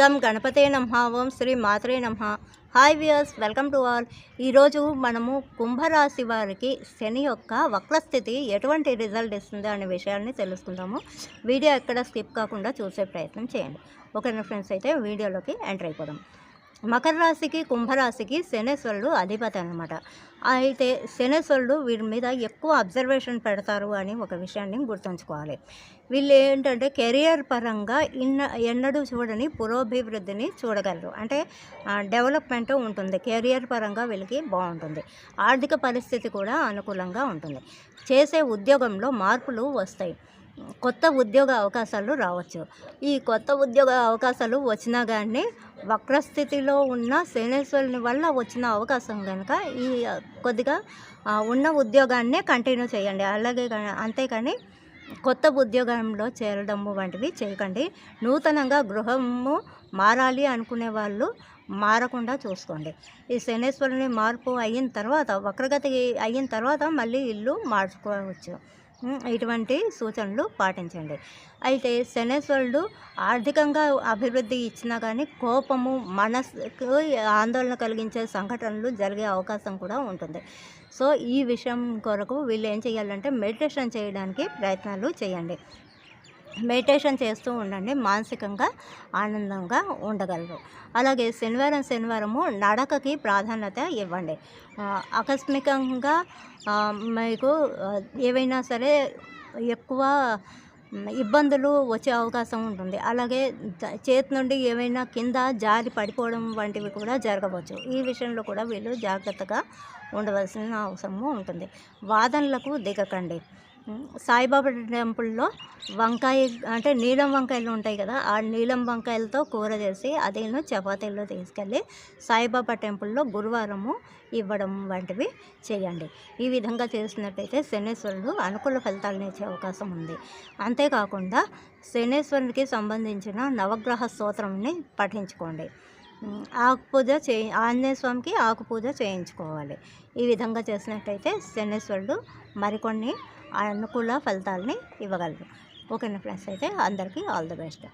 గం గణపతే నమ ఓం శ్రీ మాత్రే నమ. Hi viewers welcome to all ఈరోజు మనము కుంభరాశి వారికి శని యొక్క వక్రస్థితి ఎటువంటి రిజల్ట్ ఇస్తుంది అనే విషయాన్ని తెలుసుకుందాము. వీడియో ఎక్కడ స్కిప్ కాకుండా చూసే ప్రయత్నం చేయండి. ఓకేనా ఫ్రెండ్స్ అయితే వీడియోలోకి ఎంటర్ అయిపోదాం. మకర రాశికి కుంభరాశికి శనేశ్వరుడు అధిపతి అనమాట అయితే శనేశ్వరుడు వీరి మీద ఎక్కువ అబ్జర్వేషన్ పెడతారు అని ఒక విషయాన్ని గుర్తుంచుకోవాలి. వీళ్ళు ఏంటంటే కెరియర్ పరంగా ఇన్న ఎన్నడూ చూడని పురోభివృద్ధిని చూడగలరు. అంటే డెవలప్మెంట్ ఉంటుంది. కెరియర్ పరంగా వీళ్ళకి బాగుంటుంది. ఆర్థిక పరిస్థితి కూడా అనుకూలంగా ఉంటుంది. చేసే ఉద్యోగంలో మార్పులు వస్తాయి. కొత్త ఉద్యోగ అవకాశాలు రావచ్చు. ఈ కొత్త ఉద్యోగ అవకాశాలు వచ్చినా కానీ వక్రస్థితిలో ఉన్న శనేశ్వరుని వల్ల వచ్చిన అవకాశం కనుక ఈ కొద్దిగా ఉన్న ఉద్యోగాన్నే కంటిన్యూ చేయండి. అలాగే అంతేకాని కొత్త ఉద్యోగంలో చేరడము వంటివి చేయకండి. నూతనంగా గృహము మారాలి అనుకునే వాళ్ళు మారకుండా చూసుకోండి. ఈ శనేశ్వరుని మార్పు అయిన తర్వాత వక్రగతి అయిన తర్వాత మళ్ళీ ఇల్లు మార్చుకోవచ్చు. ఇటువంటి సూచనలు పాటించండి. అయితే శనేశ్వరుడు ఆర్థికంగా అభివృద్ధి ఇచ్చినా కానీ కోపము మనసుకు ఆందోళన కలిగించే సంఘటనలు జరిగే అవకాశం కూడా ఉంటుంది. సో ఈ విషయం కొరకు వీళ్ళు ఏం చేయాలంటే మెడిటేషన్ చేయడానికి ప్రయత్నాలు చేయండి. మెడిటేషన్ చేస్తూ ఉండండి. మానసికంగా ఆనందంగా ఉండగలరు. అలాగే శనివారం శనివారము నడకకి ప్రాధాన్యత ఇవ్వండి. ఆకస్మికంగా మీకు ఏవైనా సరే ఎక్కువ ఇబ్బందులు వచ్చే అవకాశం ఉంటుంది. అలాగే చేతి నుండి ఏమైనా కింద జారి పడిపోవడం వంటివి కూడా జరగవచ్చు. ఈ విషయంలో కూడా వీళ్ళు జాగ్రత్తగా ఉండవలసిన అవసరము ఉంటుంది. వాదనలకు దిగకండి. సాయిబాబా టెంపుల్లో వంకాయ అంటే నీలం వంకాయలు ఉంటాయి కదా ఆ నీలం వంకాయలతో కూర చేసి అదేను చపాతీల్లో తీసుకెళ్ళి సాయిబాబా టెంపుల్లో గురువారము ఇవ్వడం వంటివి చేయండి. ఈ విధంగా చేసినట్టయితే శనేశ్వరుడు అనుకూల ఫలితాలను ఇచ్చే అవకాశం ఉంది. అంతేకాకుండా శనేశ్వరునికి సంబంధించిన నవగ్రహ స్తోత్రంని పఠించుకోండి. ఆకు పూజ చే ఆంజనేయ స్వామికి ఆకు పూజ చేయించుకోవాలి. ఈ విధంగా చేసినట్టయితే శనేశ్వరుడు మరికొన్ని అనుకూల ఫలితాలని ఇవ్వగలరు. ఓకేనా ఫ్రెండ్స్? అయితే అందరికీ ఆల్ ది బెస్ట్.